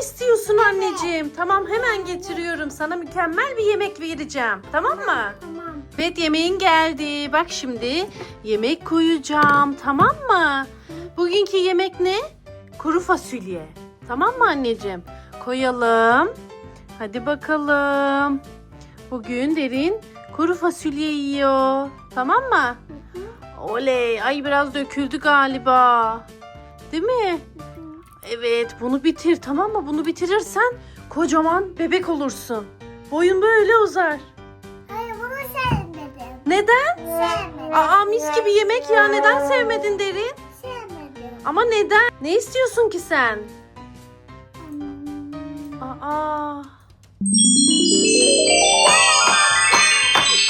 istiyorsun anneciğim? Tamam hemen getiriyorum. Sana mükemmel bir yemek vereceğim. Tamam mı? Tamam. Evet yemeğin geldi. Bak şimdi yemek koyacağım. Tamam mı? Bugünkü yemek ne? Kuru fasulye. Tamam mı anneciğim? Koyalım. Hadi bakalım. Bugün derin kuru fasulye yiyor. Tamam mı? Oley. Ay biraz döküldü galiba. Değil mi? Evet bunu bitir tamam mı? Bunu bitirirsen kocaman bebek olursun. Boyun böyle uzar. Hayır bunu sevmedim. Neden? Sevmedim. Aa mis gibi yemek ya. Neden sevmedin derin? Sevmedim. Ama neden? Ne istiyorsun ki sen? Hmm. Aa.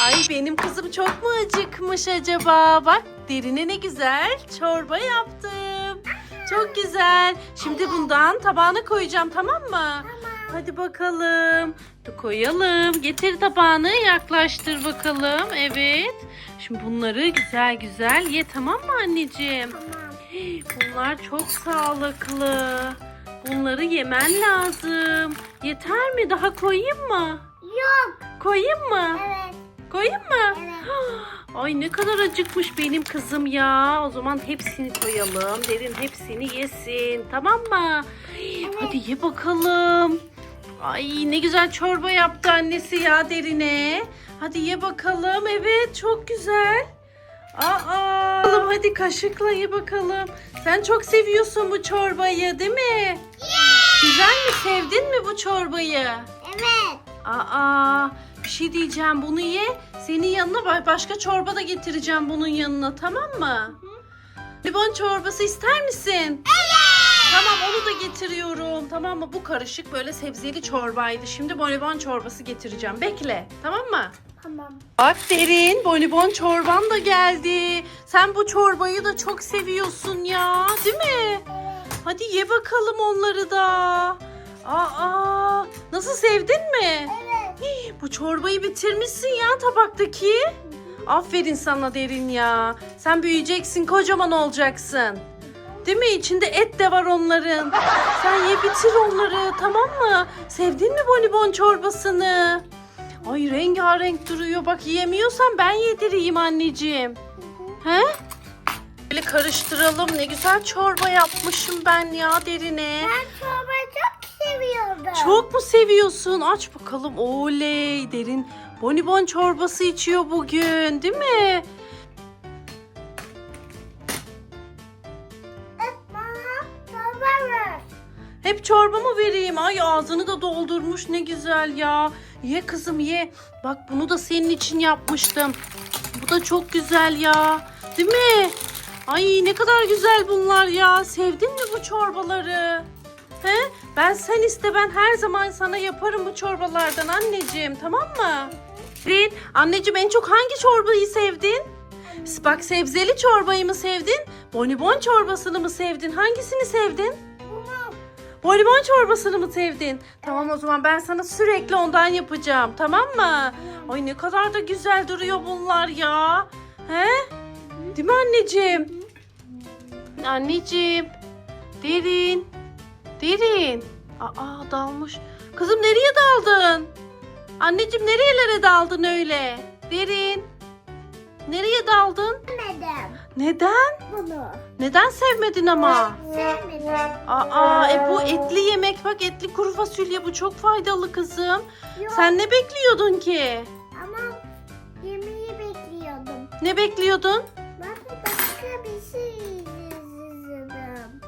Ay benim kızım çok mu acıkmış acaba? Bak derine ne güzel çorba yaptım. Çok güzel. Şimdi bundan tabağına koyacağım tamam mı? Hadi bakalım. Koyalım. Getir tabağını yaklaştır bakalım. Evet. Şimdi bunları güzel güzel ye tamam mı anneciğim? Tamam. Bunlar çok sağlıklı. Bunları yemen lazım. Yeter mi? Daha koyayım mı? Yok. Koyayım mı? Evet. Koyayım mı? Evet. Ay ne kadar acıkmış benim kızım ya. O zaman hepsini koyalım. Derin hepsini yesin. Tamam mı? Hadi ye bakalım. Ay ne güzel çorba yaptı annesi ya derine. Hadi ye bakalım. Evet çok güzel. Aa, bakalım hadi kaşıkla ye bakalım. Sen çok seviyorsun bu çorbayı değil mi? Güzel mi? Sevdin mi bu çorbayı? Evet. Aa, bir şey diyeceğim bunu ye. Senin yanına ba- başka çorba da getireceğim bunun yanına tamam mı? Limon çorbası ister misin? Tamam onu da getiriyorum. Tamam mı? Bu karışık böyle sebzeli çorbaydı. Şimdi bonibon çorbası getireceğim. Bekle. Tamam mı? Tamam. Bak derin bonibon çorban da geldi. Sen bu çorbayı da çok seviyorsun ya. Değil mi? Evet. Hadi ye bakalım onları da. Aa, nasıl sevdin mi? Evet. Bu çorbayı bitirmişsin ya tabaktaki. Aferin sana derin ya. Sen büyüyeceksin, kocaman olacaksın. Değil mi? İçinde et de var onların. Sen ye bitir onları tamam mı? Sevdin mi bonibon çorbasını? Ay rengarenk duruyor. Bak yiyemiyorsan ben yedireyim anneciğim. He? Böyle karıştıralım. Ne güzel çorba yapmışım ben ya derine. Ben. Çok mu seviyorsun? Aç bakalım. Oley derin bonibon çorbası içiyor bugün değil mi? Hep çorba mı vereyim? Ay ağzını da doldurmuş ne güzel ya. Ye kızım ye. Bak bunu da senin için yapmıştım. Bu da çok güzel ya. Değil mi? Ay ne kadar güzel bunlar ya. Sevdin mi bu çorbaları? He? Ben sen iste ben her zaman sana yaparım bu çorbalardan anneciğim tamam mı? Rin, anneciğim en çok hangi çorbayı sevdin? Bak sebzeli çorbayı mı sevdin? Bonibon çorbasını mı sevdin? Hangisini sevdin? Bonibon çorbasını mı sevdin? Tamam o zaman ben sana sürekli ondan yapacağım. Tamam mı? Ay ne kadar da güzel duruyor bunlar ya. He? Değil mi anneciğim? Anneciğim. Derin. Derin. Aa dalmış. Kızım nereye daldın? Anneciğim nerelere daldın öyle? Derin. Nereye daldın? Sevmedim. Neden? Bunu. Neden sevmedin ama? Sevmedim. Aa, e bu etli yemek bak etli kuru fasulye bu çok faydalı kızım. Yok. Sen ne bekliyordun ki? Ama yemeği bekliyordum. Ne bekliyordun?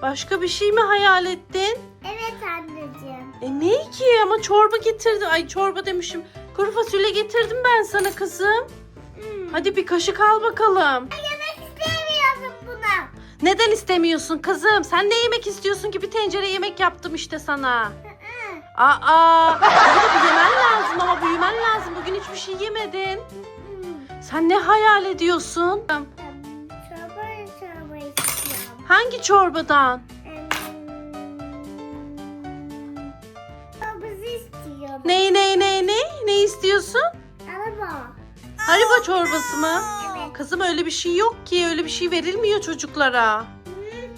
Başka bir şey mi hayal ettin? Evet anneciğim. E ne ki ama çorba getirdi. Ay çorba demişim. Kuru fasulye getirdim ben sana kızım. Hmm. Hadi bir kaşık al bakalım. Yemek istemiyorum buna. Neden istemiyorsun kızım? Sen ne yemek istiyorsun ki bir tencere yemek yaptım işte sana. Aa, bunu yemen lazım ama büyümen lazım. Bugün hiçbir şey yemedin. Sen ne hayal ediyorsun? Hangi çorbadan? Hmm. Çorbası istiyorum. Ne ne ne ne? Ne istiyorsun? Araba. Haribo çorbası mı? Evet. Kızım öyle bir şey yok ki. Öyle bir şey verilmiyor çocuklara.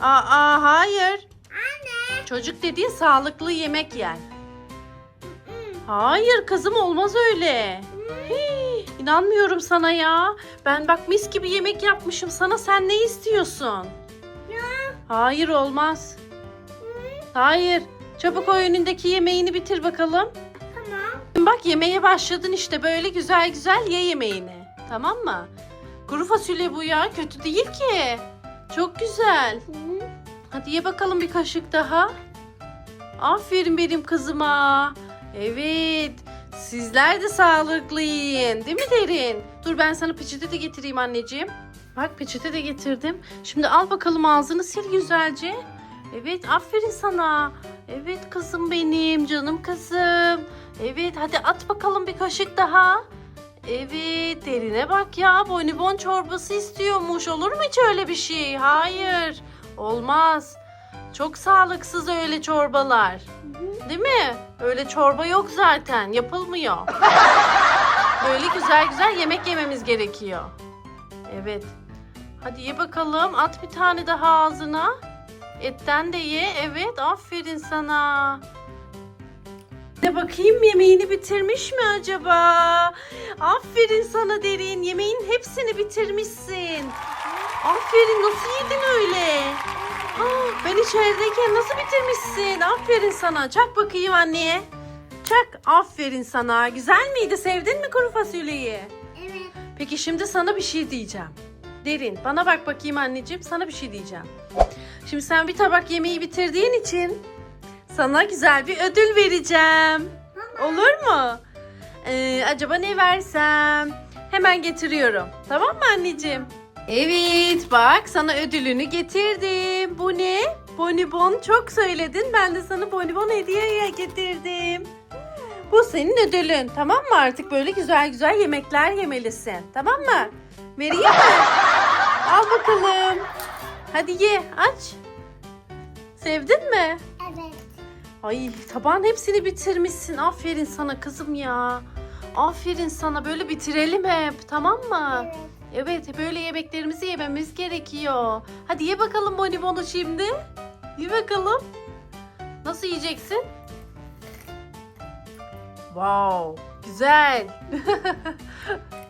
Aa hayır. Anne. Çocuk dediğin sağlıklı yemek yer. Hayır kızım olmaz öyle. Hii, inanmıyorum sana ya. Ben bak mis gibi yemek yapmışım sana. Sen ne istiyorsun? Hayır olmaz. Hayır. Çabuk o önündeki yemeğini bitir bakalım. Tamam. Bak yemeğe başladın işte böyle güzel güzel ye yemeğini. Tamam mı? Kuru fasulye bu ya kötü değil ki. Çok güzel. Hadi ye bakalım bir kaşık daha. Aferin benim kızıma. Evet. Sizler de sağlıklı yiyin. Değil mi Derin? Dur ben sana peçete de getireyim anneciğim. Bak peçete de getirdim. Şimdi al bakalım ağzını sil güzelce. Evet aferin sana. Evet kızım benim canım kızım. Evet hadi at bakalım bir kaşık daha. Evet derine bak ya bonibon çorbası istiyormuş. Olur mu hiç öyle bir şey? Hayır olmaz. Çok sağlıksız öyle çorbalar. Değil mi? Öyle çorba yok zaten. Yapılmıyor. Böyle güzel güzel yemek yememiz gerekiyor. Evet. Hadi ye bakalım. At bir tane daha ağzına. Etten de ye. Evet. Aferin sana. De bakayım yemeğini bitirmiş mi acaba? Aferin sana derin. Yemeğin hepsini bitirmişsin. Aferin nasıl yedin öyle? Aa, ben içerideyken nasıl bitirmişsin? Aferin sana. Çak bakayım anneye. Çak. Aferin sana. Güzel miydi? Sevdin mi kuru fasulyeyi? Evet. Peki şimdi sana bir şey diyeceğim. Derin bana bak bakayım anneciğim sana bir şey diyeceğim. Şimdi sen bir tabak yemeği bitirdiğin için sana güzel bir ödül vereceğim. Olur mu? Ee, acaba ne versem? Hemen getiriyorum. Tamam mı anneciğim? Evet bak sana ödülünü getirdim. Bu ne? Bonibon çok söyledin. Ben de sana bonibon hediye getirdim. Bu senin ödülün. Tamam mı? Artık böyle güzel güzel yemekler yemelisin. Tamam mı? Vereyim mi? Al bakalım. Hadi ye. Aç. Sevdin mi? Evet. Ay tabağın hepsini bitirmişsin. Aferin sana kızım ya. Aferin sana. Böyle bitirelim hep. Tamam mı? Evet. Evet böyle yemeklerimizi yememiz gerekiyor. Hadi ye bakalım bonibonu şimdi. Ye bakalım. Nasıl yiyeceksin? Wow, güzel.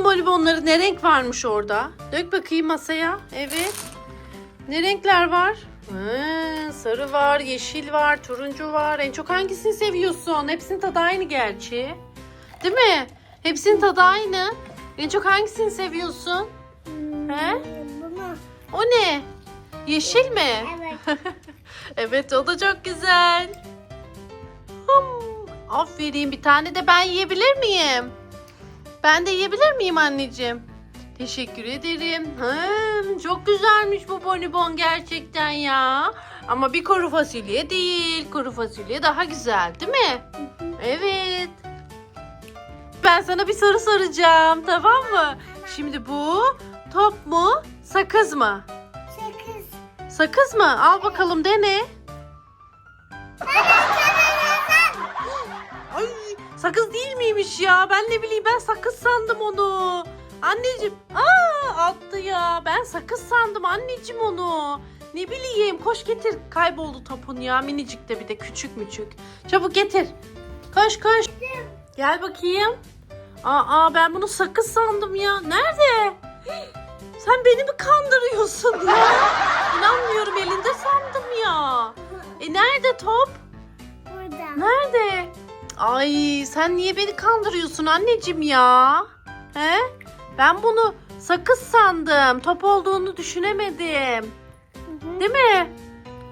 Bakalım bonibonları ne renk varmış orada? Dök bakayım masaya. Evet. Ne renkler var? Hı, sarı var, yeşil var, turuncu var. En çok hangisini seviyorsun? Hepsinin tadı aynı gerçi. Değil mi? Hepsinin tadı aynı. En çok hangisini seviyorsun? He? Hmm, Bunu. O ne? Yeşil mi? Evet. Evet o da çok güzel. Hmm, aferin bir tane de ben yiyebilir miyim? Ben de yiyebilir miyim anneciğim? Teşekkür ederim. Hmm, çok güzelmiş bu bonibon gerçekten ya. Ama bir kuru fasulye değil. Kuru fasulye daha güzel değil mi? Evet. Ben sana bir soru soracağım tamam mı? Şimdi bu top mu sakız mı? Sekiz. Sakız mı? Al bakalım dene. Sakız değil miymiş ya? Ben ne bileyim ben sakız sandım onu. Anneciğim aa attı ya. Ben sakız sandım anneciğim onu. Ne bileyim koş getir. Kayboldu topun ya minicik de bir de küçük müçük. Çabuk getir. Koş koş. Gel bakayım. Aa ben bunu sakız sandım ya. Nerede? Sen beni mi kandırıyorsun ya? İnanmıyorum elinde sandım ya. E nerede top? Burada. Nerede? Ay sen niye beni kandırıyorsun anneciğim ya? He? Ben bunu sakız sandım. Top olduğunu düşünemedim. Değil mi?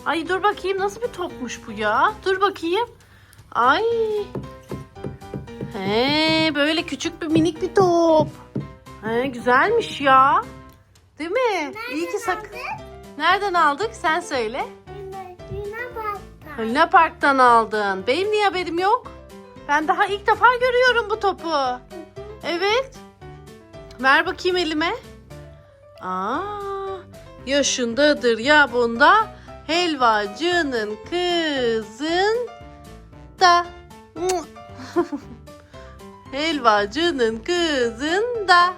Ay dur bakayım nasıl bir topmuş bu ya? Dur bakayım. Ay. He, böyle küçük bir minik bir top. He, güzelmiş ya. Değil mi? İyi ki sak. Nereden aldık? Sen söyle. Yine bak. Luna Park'tan aldın. Benim niye haberim yok? Ben daha ilk defa görüyorum bu topu. Evet. Ver bakayım elime. Aa, yaşındadır ya bunda. Helvacının kızın da. Helvacının kızın da.